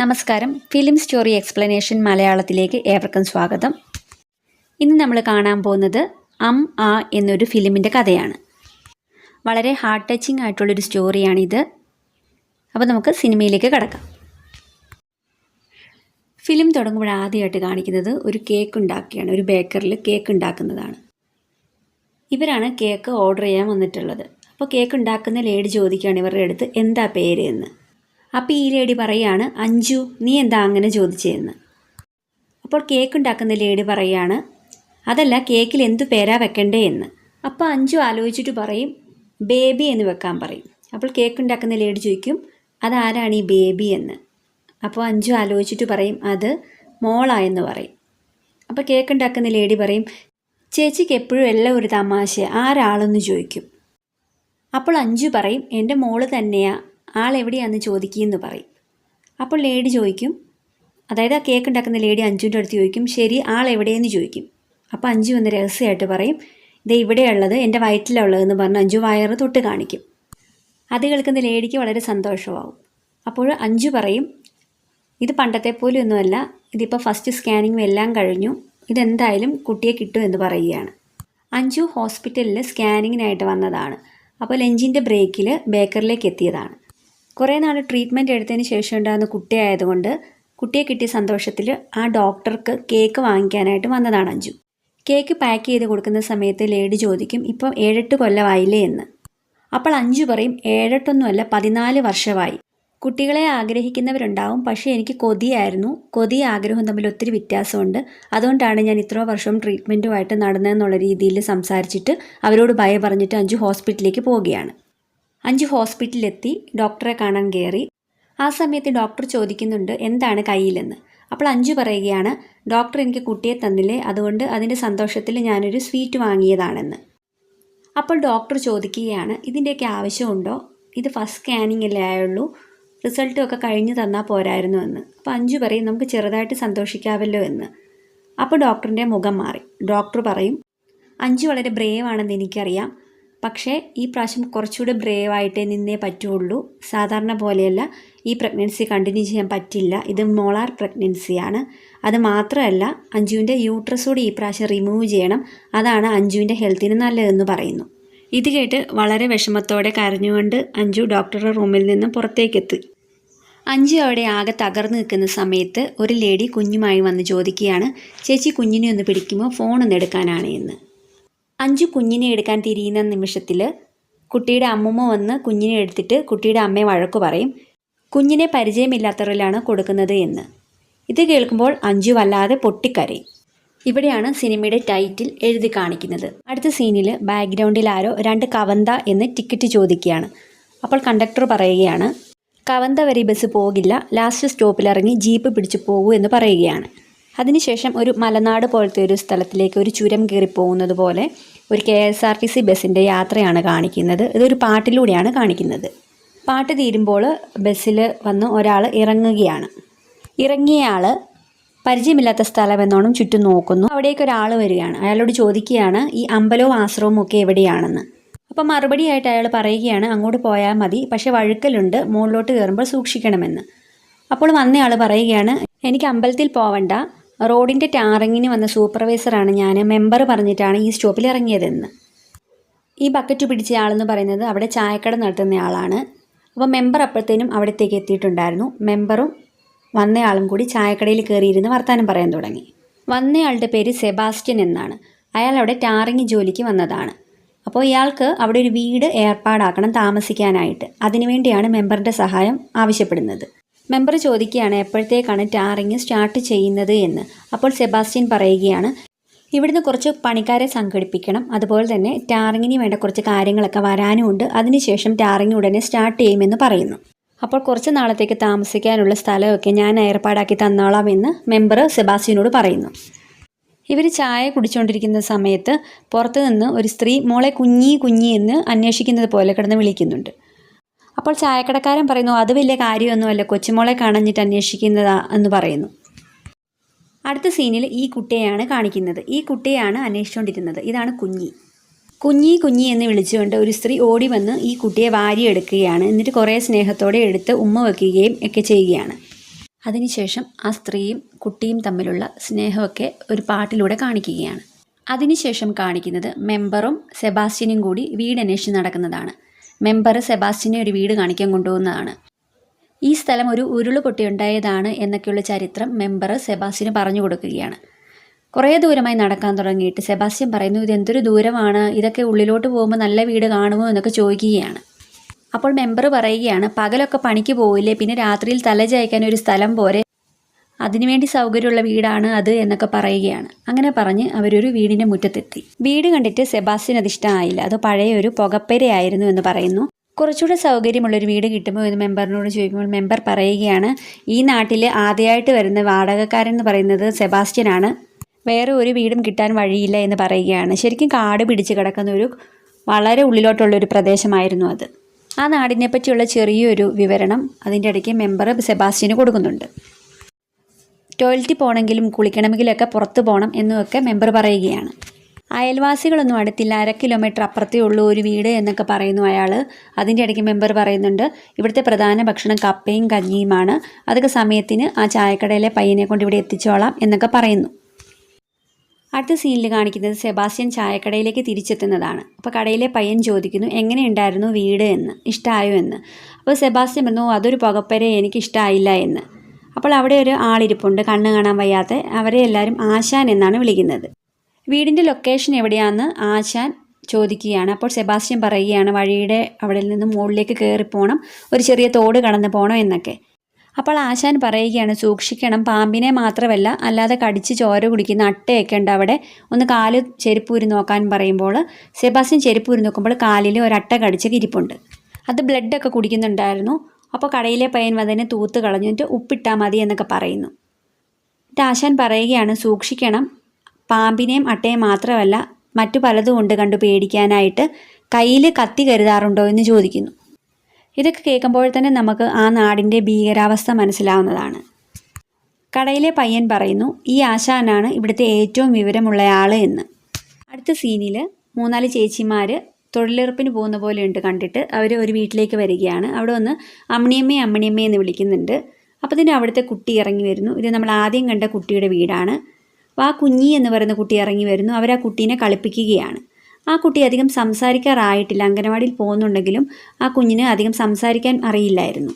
നമസ്കാരം. Film story explanation മലയാളത്തിലേക്ക് ഏവർക്കും സ്വാഗതം. ഇന്ന് നമ്മൾ കാണാൻ പോകുന്നത് അം ആ എന്നൊരു ഫിലിമിന്റെ കഥയാണ്. വളരെ ഹാർട്ട് ടച്ചിങ് ആയിട്ടുള്ളൊരു സ്റ്റോറിയാണിത്. അപ്പോൾ നമുക്ക് സിനിമയിലേക്ക് കടക്കാം. ഫിലിം തുടങ്ങുമ്പോൾ ആദ്യമായിട്ട് കാണിക്കുന്നത് ഒരു കേക്ക് ഉണ്ടാക്കിയാണ്. ഒരു ബേക്കറിൽ കേക്ക് ഉണ്ടാക്കുന്നതാണ്. ഇവരാണ് കേക്ക് ഓർഡർ ചെയ്യാൻ വന്നിട്ടുള്ളത്. അപ്പോൾ കേക്ക് ഉണ്ടാക്കുന്ന ലേഡി ചോദിക്കുകയാണ് ഇവരുടെ അടുത്ത് എന്താ പേര്? എന്ന്. അപ്പോൾ ഈ ലേഡി പറയാണ് അഞ്ജു നീ എന്താ അങ്ങനെ ചോദിച്ചതെന്ന് അപ്പോൾ കേക്ക് ഉണ്ടാക്കുന്ന ലേഡി പറയാണ് അതല്ല കേക്കിൽ എന്തു പേരാ വെക്കണ്ടേ എന്ന്. അപ്പോൾ അഞ്ജു ആലോചിച്ചിട്ട് പറയും ബേബി എന്ന് വെക്കാൻ പറയും. അപ്പോൾ കേക്ക് ഉണ്ടാക്കുന്ന ലേഡി ചോദിക്കും അതാരാണ് ഈ ബേബി എന്ന്? അപ്പോൾ അഞ്ജു ആലോചിച്ചിട്ട് പറയും അത് മോളായെന്ന് പറയും. അപ്പോൾ കേക്ക് ഉണ്ടാക്കുന്ന ലേഡി പറയും ചേച്ചിക്ക് എപ്പോഴും എല്ലാം ഒരു തമാശ ആരാളെന്ന് ചോദിക്കും. അപ്പോൾ അഞ്ജു പറയും എന്റെ മോൾ തന്നെയാ ആൾ എവിടെയാണെന്ന് ചോദിക്കുമെന്ന് പറയും. അപ്പോൾ ലേഡി ചോദിക്കും അതായത് ആ കേക്ക് ഉണ്ടാക്കുന്ന ലേഡി അഞ്ചുവിന്റെ അടുത്ത് ചോദിക്കും ശരി ആൾ എവിടെയെന്ന് ചോദിക്കും. അപ്പോൾ അഞ്ചു ഒന്ന് രഹസ്യമായിട്ട് പറയും ഇത് ഇവിടെയുള്ളത് എന്റെ വയറ്റിലുള്ളതെന്ന് പറഞ്ഞ് അഞ്ചു വയറ് തൊട്ട് കാണിക്കും. അത് കേൾക്കുന്ന ലേഡിക്ക് വളരെ സന്തോഷമാവും. അപ്പോൾ അഞ്ചു പറയും ഇത് പണ്ടത്തെ പോലെ ഒന്നുമല്ല ഇതിപ്പോൾ ഫസ്റ്റ് സ്കാനിങ്ങും എല്ലാം കഴിഞ്ഞു ഇതെന്തായാലും കുട്ടിയെ കിട്ടും എന്ന് പറയുകയാണ്. അഞ്ചു ഹോസ്പിറ്റലിൽ സ്കാനിങ്ങിനായിട്ട് വന്നതാണ്. അപ്പോൾ ലഞ്ചിന്റെ ബ്രേക്കിൽ ബേക്കറിലേക്ക് എത്തിയതാണ്. കുറേ നാൾ ട്രീറ്റ്മെന്റ് എടുത്തതിന് ശേഷം ഉണ്ടാകുന്ന കുട്ടിയായതുകൊണ്ട് കുട്ടിയെ കിട്ടിയ സന്തോഷത്തിൽ ആ ഡോക്ടർക്ക് കേക്ക് വാങ്ങിക്കാനായിട്ട് വന്നതാണ് അഞ്ജു. കേക്ക് പാക്ക് ചെയ്ത് കൊടുക്കുന്ന സമയത്ത് ലേഡി ചോദിക്കും ഇപ്പം ഏഴെട്ട് കൊല്ലമായില്ലേ? എന്ന്. അപ്പോൾ അഞ്ചു പറയും ഏഴെട്ടൊന്നുമല്ല പതിനാല് വർഷമായി. കുട്ടികളെ ആഗ്രഹിക്കുന്നവരുണ്ടാവും പക്ഷേ എനിക്ക് കൊതിയായിരുന്നു. കൊതി ആഗ്രഹവും തമ്മിൽ ഒത്തിരി വ്യത്യാസമുണ്ട്. അതുകൊണ്ടാണ് ഞാൻ ഇത്ര വർഷവും ട്രീറ്റ്മെന്റുമായിട്ട് നടന്നതെന്നുള്ള രീതിയിൽ സംസാരിച്ചിട്ട് അവരോട് ഭയ പറഞ്ഞിട്ട് അഞ്ചു ഹോസ്പിറ്റലിലേക്ക് പോവുകയാണ്. അഞ്ചു ഹോസ്പിറ്റലിലെത്തി ഡോക്ടറെ കാണാൻ കയറി ആ സമയത്ത് ഡോക്ടർ ചോദിക്കുന്നുണ്ട് എന്താണ് കയ്യിലെന്ന്? അപ്പോൾ അഞ്ചു പറയുകയാണ് ഡോക്ടർ എനിക്ക് കുട്ടിയെ തന്നില്ലേ അതുകൊണ്ട് അതിന്റെ സന്തോഷത്തിൽ ഞാനൊരു സ്വീറ്റ് വാങ്ങിയതാണെന്ന്. അപ്പോൾ ഡോക്ടർ ചോദിക്കുകയാണ് ഇതിന്റെയൊക്കെ ആവശ്യമുണ്ടോ? ഇത് ഫസ്റ്റ് സ്കാനിങ് അല്ലേ ആയുള്ളൂ റിസൾട്ടും ഒക്കെ കഴിഞ്ഞ് തന്നാൽ പോരായിരുന്നു എന്ന്. അപ്പോൾ അഞ്ചു പറയും നമുക്ക് ചെറുതായിട്ട് സന്തോഷിക്കാവല്ലോ എന്ന്. അപ്പോൾ ഡോക്ടറിന്റെ മുഖം മാറി. ഡോക്ടർ പറയും അഞ്ചു വളരെ ബ്രേവ് ആണെന്ന് എനിക്കറിയാം പക്ഷേ ഈ പ്രാവശ്യം കുറച്ചുകൂടി ബ്രേവ് ആയിട്ടേ നിന്നേ പറ്റുള്ളൂ. സാധാരണ പോലെയല്ല ഈ പ്രഗ്നൻസി കണ്ടിന്യൂ ചെയ്യാൻ പറ്റില്ല. ഇത് മോളാർ പ്രഗ്നൻസിയാണ്. അത് മാത്രമല്ല അഞ്ജുവിന്റെ യൂട്രസ് കൂടി ഈ പ്രാവശ്യം റിമൂവ് ചെയ്യണം. അതാണ് അഞ്ജുവിന്റെ ഹെൽത്തിന് നല്ലതെന്ന് പറയുന്നു. ഇത് കേട്ട് വളരെ വിഷമത്തോടെ കരഞ്ഞുകൊണ്ട് അഞ്ജു ഡോക്ടറുടെ റൂമിൽ നിന്നും പുറത്തേക്കെത്തി. അഞ്ജു അവിടെ ആകെ തകർന്നു നിൽക്കുന്ന സമയത്ത് ഒരു ലേഡി കുഞ്ഞുമായി വന്ന് ചോദിക്കുകയാണ് ചേച്ചി കുഞ്ഞിനെ ഒന്ന് പിടിക്കുമ്പോൾ ഫോൺ എടുക്കാനാണ് എന്ന്. അഞ്ചു കുഞ്ഞിനെ എടുക്കാൻ തിരിയുന്ന നിമിഷത്തിൽ കുട്ടിയുടെ അമ്മുമ്മ വന്ന് കുഞ്ഞിനെ എടുത്തിട്ട് കുട്ടിയുടെ അമ്മയെ വഴക്കു പറയും. കുഞ്ഞിനെ പരിചയമില്ലാത്തവരിലാണ് കൊടുക്കുന്നത് എന്ന്. ഇത് കേൾക്കുമ്പോൾ അഞ്ചു വല്ലാതെ പൊട്ടിക്കരയും. ഇവിടെയാണ് സിനിമയുടെ ടൈറ്റിൽ എഴുതി കാണിക്കുന്നത്. അടുത്ത സീനിൽ ബാക്ക്ഗ്രൗണ്ടിൽ ആരോ രണ്ട് കവന്ത എന്ന് ടിക്കറ്റ് ചോദിക്കുകയാണ്. അപ്പോൾ കണ്ടക്ടർ പറയുകയാണ് കവന്ത വരെ ബസ് പോകില്ല. ലാസ്റ്റ് സ്റ്റോപ്പിൽ ഇറങ്ങി ജീപ്പ് പിടിച്ചു പോകൂ എന്ന് പറയുകയാണ്. അതിനുശേഷം ഒരു മലനാട് പോലത്തെ ഒരു സ്ഥലത്തിലേക്ക് ഒരു ചുരം കയറി പോകുന്നത് പോലെ ഒരു K S R T C ബസ്സിന്റെ യാത്രയാണ് കാണിക്കുന്നത്. ഇതൊരു പാട്ടിലൂടെയാണ് കാണിക്കുന്നത്. പാട്ട് തീരുമ്പോൾ ബസ്സിൽ വന്ന് ഒരാൾ ഇറങ്ങുകയാണ്. ഇറങ്ങിയ ആൾ പരിചയമില്ലാത്ത സ്ഥലമെന്നോണം ചുറ്റും നോക്കുന്നു. അവിടേക്ക് ഒരാൾ വരികയാണ്. അയാളോട് ചോദിക്കുകയാണ് ഈ അമ്പലവും ആശ്രമവും ഒക്കെ എവിടെയാണെന്ന്? അപ്പം മറുപടിയായിട്ട് അയാൾ പറയുകയാണ് അങ്ങോട്ട് പോയാൽ മതി പക്ഷേ വഴുക്കലുണ്ട് മുകളിലോട്ട് കയറുമ്പോൾ സൂക്ഷിക്കണമെന്ന്. അപ്പോൾ വന്നയാൾ പറയുകയാണ് എനിക്ക് അമ്പലത്തിൽ പോവണ്ട റോഡിന്റെ ടാറിങ്ങിന് വന്ന സൂപ്പർവൈസറാണ് ഞാൻ. മെമ്പർ പറഞ്ഞിട്ടാണ് ഈ സ്റ്റോപ്പിൽ ഇറങ്ങിയതെന്ന് ഈ ബക്കറ്റ് പിടിച്ച ആളെന്ന് പറയുന്നത് അവിടെ ചായക്കട നടത്തുന്ന ആളാണ്. അപ്പോൾ മെമ്പർ അപ്പോഴത്തേനും അവിടത്തേക്ക് എത്തിയിട്ടുണ്ടായിരുന്നു. മെമ്പറും വന്നയാളും കൂടി ചായക്കടയിൽ കയറിയിരുന്ന് വർത്തമാനം പറയാൻ തുടങ്ങി. വന്നയാളുടെ പേര് സെബാസ്റ്റ്യൻ എന്നാണ്. അയാൾ അവിടെ ടാറിങ് ജോലിക്ക് വന്നതാണ്. അപ്പോൾ ഇയാൾക്ക് അവിടെ ഒരു വീട് ഏർപ്പാടാക്കണം താമസിക്കാനായിട്ട്. അതിനുവേണ്ടിയാണ് മെമ്പറിന്റെ സഹായം ആവശ്യപ്പെടുന്നത്. മെമ്പർ ചോദിക്കുകയാണ് എപ്പോഴത്തേക്കാണ് ടാറിങ് സ്റ്റാർട്ട് ചെയ്യുന്നത് എന്ന്? അപ്പോൾ സെബാസ്റ്റ്യൻ പറയുകയാണ് ഇവിടുന്ന് കുറച്ച് പണിക്കാരെ സംഘടിപ്പിക്കണം. അതുപോലെ തന്നെ ടാറിങ്ങിന് വേണ്ട കുറച്ച് കാര്യങ്ങളൊക്കെ വരാനുമുണ്ട്. അതിനുശേഷം ടാറിങ് ഉടനെ സ്റ്റാർട്ട് ചെയ്യുമെന്ന് പറയുന്നു. അപ്പോൾ കുറച്ച് നാളത്തേക്ക് താമസിക്കാനുള്ള സ്ഥലമൊക്കെ ഞാൻ ഏർപ്പാടാക്കി തന്നോളാം എന്ന് മെമ്പർ സെബാസ്റ്റ്യനോട് പറയുന്നു. ഇവർ ചായ കുടിച്ചുകൊണ്ടിരിക്കുന്ന സമയത്ത് പുറത്തുനിന്ന് ഒരു സ്ത്രീ മോളെ കുഞ്ഞി കുഞ്ഞി എന്ന് അന്വേഷിക്കുന്നത് പോലെ കിടന്ന് വിളിക്കുന്നുണ്ട്. അപ്പോൾ ചായക്കടക്കാരൻ പറയുന്നു അത് വലിയ കാര്യമൊന്നുമല്ല കൊച്ചുമോളെ കാണഞ്ഞിട്ട് അന്വേഷിക്കുന്നതാ എന്ന് പറയുന്നു. അടുത്ത സീനിൽ ഈ കുട്ടിയെയാണ് കാണിക്കുന്നത്. ഈ കുട്ടിയെയാണ് അന്വേഷിച്ചുകൊണ്ടിരുന്നത്. ഇതാണ് കുഞ്ഞി. കുഞ്ഞി കുഞ്ഞി എന്ന് വിളിച്ചുകൊണ്ട് ഒരു സ്ത്രീ ഓടി വന്ന് ഈ കുട്ടിയെ വാരിയെടുക്കുകയാണ്. എന്നിട്ട് കുറേ സ്നേഹത്തോടെ എടുത്ത് ഉമ്മ വയ്ക്കുകയും ഒക്കെ ചെയ്യുകയാണ്. അതിനുശേഷം ആ സ്ത്രീയും കുട്ടിയും തമ്മിലുള്ള സ്നേഹമൊക്കെ ഒരു പാട്ടിലൂടെ കാണിക്കുകയാണ്. അതിനുശേഷം കാണിക്കുന്നത് മെമ്പറും സെബാസ്റ്റ്യനും കൂടി വീട് അന്വേഷിച്ച് നടക്കുന്നതാണ്. മെമ്പർ സെബാസ്റ്റിനെ ഒരു വീട് കാണിക്കാൻ കൊണ്ടുപോകുന്നതാണ്. ഈ സ്ഥലം ഒരു ഉരുൾ പൊട്ടിയുണ്ടായതാണ് എന്നൊക്കെയുള്ള ചരിത്രം മെമ്പർ സെബാസ്റ്റിന് പറഞ്ഞു കൊടുക്കുകയാണ്. കുറേ ദൂരമായി നടക്കാൻ തുടങ്ങിയിട്ട് സെബാസ്റ്റ്യൻ പറയുന്നു ഇതെന്തൊരു ദൂരമാണ്? ഇതൊക്കെ ഉള്ളിലോട്ട് പോകുമ്പോൾ നല്ല വീട് കാണുമോ? എന്നൊക്കെ ചോദിക്കുകയാണ്. അപ്പോൾ മെമ്പർ പറയുകയാണ് പകലൊക്കെ പണിക്ക് പോവില്ലേ പിന്നെ രാത്രിയിൽ തലചായ്ക്കാൻ ഒരു സ്ഥലം പോരെ? അതിനുവേണ്ടി സൗകര്യമുള്ള വീടാണ് അത് എന്നൊക്കെ പറയുകയാണ്. അങ്ങനെ പറഞ്ഞ് അവരൊരു വീടിന്റെ മുറ്റത്തെത്തി. വീട് കണ്ടിട്ട് സെബാസ്റ്റ്യൻ അത് ഇഷ്ടമായില്ല അത് പഴയ ഒരു പുകപ്പരയായിരുന്നു എന്ന് പറയുന്നു. കുറച്ചുകൂടെ സൗകര്യമുള്ളൊരു വീട് കിട്ടുമ്പോൾ എന്ന് മെമ്പറിനോട് ചോദിക്കുമ്പോൾ മെമ്പർ പറയുകയാണ് ഈ നാട്ടിൽ ആദ്യമായിട്ട് വരുന്ന വാടകക്കാരൻ എന്ന് പറയുന്നത് സെബാസ്റ്റ്യനാണ് വേറെ ഒരു വീടും കിട്ടാൻ വഴിയില്ല എന്ന് പറയുകയാണ്. ശരിക്കും കാട് പിടിച്ച് കിടക്കുന്ന ഒരു വളരെ ഉള്ളിലോട്ടുള്ള ഒരു പ്രദേശമായിരുന്നു അത്. ആ നാടിനെ പറ്റിയുള്ള ചെറിയൊരു വിവരണം അതിന്റെ ഇടയ്ക്ക് മെമ്പർ സെബാസ്റ്റ്യന് കൊടുക്കുന്നുണ്ട്. ടോയ്ലറ്റിൽ പോകണമെങ്കിലും കുളിക്കണമെങ്കിലൊക്കെ പുറത്ത് പോകണം എന്നുമൊക്കെ മെമ്പർ പറയുകയാണ്. അയൽവാസികളൊന്നും അടുത്തില്ല. അര കിലോമീറ്റർ അപ്പുറത്തേ ഉള്ളൂ ഒരു വീട് എന്നൊക്കെ പറയുന്നു അയാൾ അതിന്റെ ഇടയ്ക്ക് മെമ്പർ പറയുന്നുണ്ട് ഇവിടുത്തെ പ്രധാന ഭക്ഷണം കപ്പയും കഞ്ഞിയുമാണ്. അതൊക്കെ സമയത്തിന് ആ ചായക്കടയിലെ പയ്യനെ കൊണ്ട് ഇവിടെ എത്തിച്ചോളാം എന്നൊക്കെ പറയുന്നു. അടുത്ത സീനിൽ കാണിക്കുന്നത് സെബാസ്റ്റ്യൻ ചായക്കടയിലേക്ക് തിരിച്ചെത്തുന്നതാണ്. അപ്പോൾ കടയിലെ പയ്യൻ ചോദിക്കുന്നു എങ്ങനെയുണ്ടായിരുന്നു വീട് എന്ന്? ഇഷ്ടമായോ എന്ന്? അപ്പോൾ സെബാസ്റ്റ്യൻ പറഞ്ഞു അതൊരു പുകപ്പരെ എനിക്ക് ഇഷ്ടമായില്ല എന്ന്. അപ്പോൾ അവിടെ ഒരു ആളിരിപ്പുണ്ട് കണ്ണ് കാണാൻ വയ്യാത്ത. അവരെ എല്ലാവരും ആശാൻ എന്നാണ് വിളിക്കുന്നത്. വീടിന്റെ ലൊക്കേഷൻ എവിടെയാണെന്ന് ആശാൻ ചോദിക്കുകയാണ്. അപ്പോൾ സെബാസ്റ്റ്യൻ പറയുകയാണ് വഴിയുടെ അവിടെ നിന്ന് മുകളിലേക്ക് കയറി പോകണം ഒരു ചെറിയ തോട് കടന്നു പോകണം എന്നൊക്കെ. അപ്പോൾ ആശാൻ പറയുകയാണ് സൂക്ഷിക്കണം. പാമ്പിനെ മാത്രമല്ല അല്ലാതെ കടിച്ച് ചോര കുടിക്കുന്ന അട്ടയൊക്കെ ഉണ്ട് അവിടെ. ഒന്ന് കാൽ ചെരുപ്പൂരി നോക്കാൻ പറയുമ്പോൾ സെബാസ്റ്റ്യൻ ചെരുപ്പൂരി നോക്കുമ്പോൾ കാലിൽ ഒരട്ട കടിച്ച് ഇരിപ്പുണ്ട്. അത് ബ്ലഡൊക്കെ കുടിക്കുന്നുണ്ടായിരുന്നു. അപ്പോൾ കടയിലെ പയ്യൻ വന്നതിനെ തൂത്ത് കളഞ്ഞിട്ട് ഉപ്പിട്ടാൽ മതി എന്നൊക്കെ പറയുന്നു. ആശാൻ പറയുകയാണ് സൂക്ഷിക്കണം. പാമ്പിനെയും അട്ടയും മാത്രമല്ല മറ്റു പലതും ഉണ്ട് കണ്ടു പേടിക്കാനായിട്ട്. കയ്യിൽ കത്തി കരുതാറുണ്ടോ എന്ന് ചോദിക്കുന്നു. ഇതൊക്കെ കേൾക്കുമ്പോൾ തന്നെ നമുക്ക് ആ നാടിന്റെ ഭീകരാവസ്ഥ മനസ്സിലാവുന്നതാണ്. കടയിലെ പയ്യൻ പറയുന്നു ഈ ആശാനാണ് ഇവിടുത്തെ ഏറ്റവും വിവരമുള്ള വിവരമുള്ളയാൾ എന്ന്. അടുത്ത സീനിൽ മൂന്നാൽ ചേച്ചിമാർ തൊഴിലുറപ്പിന് പോകുന്ന പോലെയുണ്ട് കണ്ടിട്ട്. അവർ ഒരു വീട്ടിലേക്ക് വരികയാണ്. അവിടെ വന്ന് അമ്മണിയമ്മേ അമ്മണിയമ്മേ എന്ന് വിളിക്കുന്നുണ്ട്. അപ്പോൾ തന്നെ അവിടുത്തെ കുട്ടി ഇറങ്ങി വരുന്നു. ഇത് നമ്മൾ ആദ്യം കണ്ട കുട്ടിയുടെ വീടാണ്. അപ്പോൾ ആ കുഞ്ഞി എന്ന് പറയുന്ന കുട്ടി ഇറങ്ങി വരുന്നു. അവർ ആ കുട്ടീനെ കളിപ്പിക്കുകയാണ്. ആ കുട്ടി അധികം സംസാരിക്കാറായിട്ടില്ല. അംഗനവാടിയിൽ പോകുന്നുണ്ടെങ്കിലും ആ കുഞ്ഞിന് അധികം സംസാരിക്കാൻ അറിയില്ലായിരുന്നു.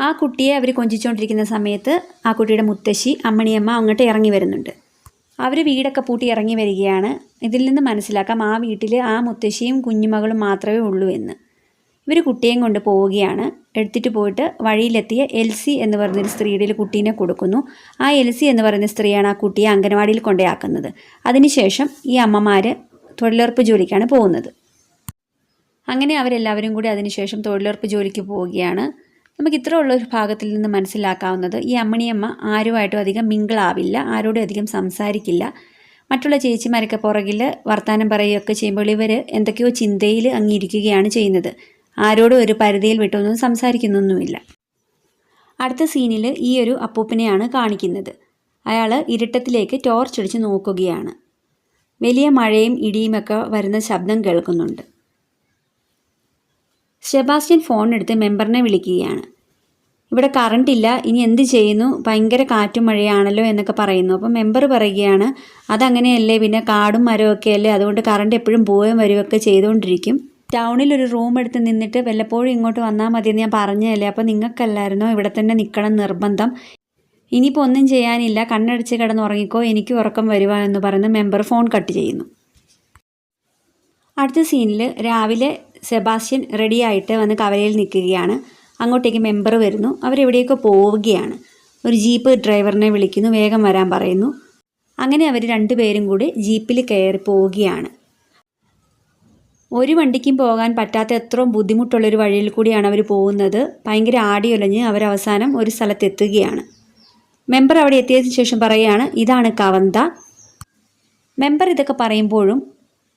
ആ കുട്ടിയെ അവർ കൊഞ്ചിച്ചുകൊണ്ടിരിക്കുന്ന സമയത്ത് ആ കുട്ടിയുടെ മുത്തശ്ശി അമ്മണിയമ്മ അങ്ങോട്ട് ഇറങ്ങി വരുന്നുണ്ട്. അവർ വീടൊക്കെ പൂട്ടി ഇറങ്ങി വരികയാണ്. ഇതിൽ നിന്ന് മനസ്സിലാക്കാം ആ വീട്ടിൽ ആ മുത്തശ്ശിയും കുഞ്ഞുമകളും മാത്രമേ ഉള്ളൂ എന്ന്. ഇവർ കുട്ടിയെയും കൊണ്ട് പോവുകയാണ്. എടുത്തിട്ട് പോയിട്ട് വഴിയിലെത്തിയ എൽ സി എന്ന് പറയുന്നൊരു സ്ത്രീയുടെ കുട്ടീനെ കൊടുക്കുന്നു. ആ എൽ സി എന്ന് പറയുന്ന സ്ത്രീയാണ് ആ കുട്ടിയെ അംഗനവാടിയിൽ കൊണ്ടുപോയാക്കുന്നത്. അതിനുശേഷം ഈ അമ്മമാർ തൊഴിലുറപ്പ് ജോലിക്കാണ് പോകുന്നത്. അങ്ങനെ അവരെല്ലാവരും കൂടി അതിനുശേഷം തൊഴിലുറപ്പ് ജോലിക്ക് പോവുകയാണ്. നമുക്ക് ഇത്ര ഉള്ള ഒരു ഭാഗത്തിൽ നിന്ന് മനസ്സിലാക്കാവുന്നത്. ഈ അമ്മണിയമ്മ ആരുമായിട്ടും അധികം മിങ്കിളാവില്ല ആരോടും അധികം സംസാരിക്കില്ല. മറ്റുള്ള ചേച്ചിമാരൊക്കെ പുറകിൽ വർത്തമാനം പറയുകയൊക്കെ ചെയ്യുമ്പോൾ ഇവർ എന്തൊക്കെയോ ചിന്തയിൽ അങ്ങിയിരിക്കുകയാണ് ചെയ്യുന്നത്. ആരോടും ഒരു പരിധിയിൽ വിട്ടൊന്നും സംസാരിക്കുന്നൊന്നുമില്ല. അടുത്ത സീനിൽ ഈ ഒരു അപ്പൂപ്പനെയാണ് കാണിക്കുന്നത്. അയാൾ ഇരുട്ടത്തിലേക്ക് ടോർച്ച് അടിച്ച് നോക്കുകയാണ്. വലിയ മഴയും ഇടിയുമൊക്കെ വരുന്ന ശബ്ദം കേൾക്കുന്നുണ്ട്. സെബാസ്റ്റ്യൻ ഫോൺ എടുത്ത് മെമ്പറിനെ വിളിക്കുകയാണ്. ഇവിടെ കറണ്ട് ഇല്ല. ഇനി എന്ത് ചെയ്യുന്നു? ഭയങ്കര കാറ്റും മഴയാണല്ലോ എന്നൊക്കെ പറയുന്നു. അപ്പം മെമ്പർ പറയുകയാണ് അതങ്ങനെയല്ലേ? പിന്നെ കാടും മരമൊക്കെ അല്ലേ? അതുകൊണ്ട് കറണ്ട് എപ്പോഴും പോവുകയും വരികയൊക്കെ ചെയ്തുകൊണ്ടിരിക്കും. ടൗണിൽ ഒരു റൂം എടുത്ത് നിന്നിട്ട് വല്ലപ്പോഴും ഇങ്ങോട്ട് വന്നാൽ മതിയെന്ന് ഞാൻ പറഞ്ഞതല്ലേ? അപ്പോൾ നിങ്ങൾക്കല്ലായിരുന്നോ? ഇവിടെ തന്നെ നിൽക്കണം നിർബന്ധം. ഇനിയിപ്പോൾ ഒന്നും ചെയ്യാനില്ല. കണ്ണടച്ച് കിടന്ന് ഉറങ്ങിക്കോ. എനിക്ക് ഉറക്കം വരുവാ എന്ന് പറയുന്ന മെമ്പർ ഫോൺ കട്ട് ചെയ്യുന്നു. അടുത്ത സീനിൽ രാവിലെ സെബാസ്റ്റ്യൻ റെഡിയായിട്ട് വന്ന് കവലയിൽ നിൽക്കുകയാണ്. അങ്ങോട്ടേക്ക് മെമ്പർ വരുന്നു. അവരെവിടെയൊക്കെ പോവുകയാണ്. ഒരു ജീപ്പ് ഡ്രൈവറിനെ വിളിക്കുന്നു. വേഗം വരാൻ പറയുന്നു. അങ്ങനെ അവർ രണ്ടുപേരും കൂടി ജീപ്പിൽ കയറി പോവുകയാണ്. ഒരു വണ്ടിക്കും പോകാൻ പറ്റാത്ത എത്രയും ബുദ്ധിമുട്ടുള്ളൊരു വഴിയിൽ കൂടിയാണ് അവർ പോകുന്നത്. ഭയങ്കര ആടിയൊലഞ്ഞ് അവരവസാനം ഒരു സ്ഥലത്തെത്തുകയാണ് മെമ്പർ അവിടെ എത്തിയതിനു ശേഷം പറയുകയാണ് ഇതാണ് കവന്ത. മെമ്പർ ഇതൊക്കെ പറയുമ്പോഴും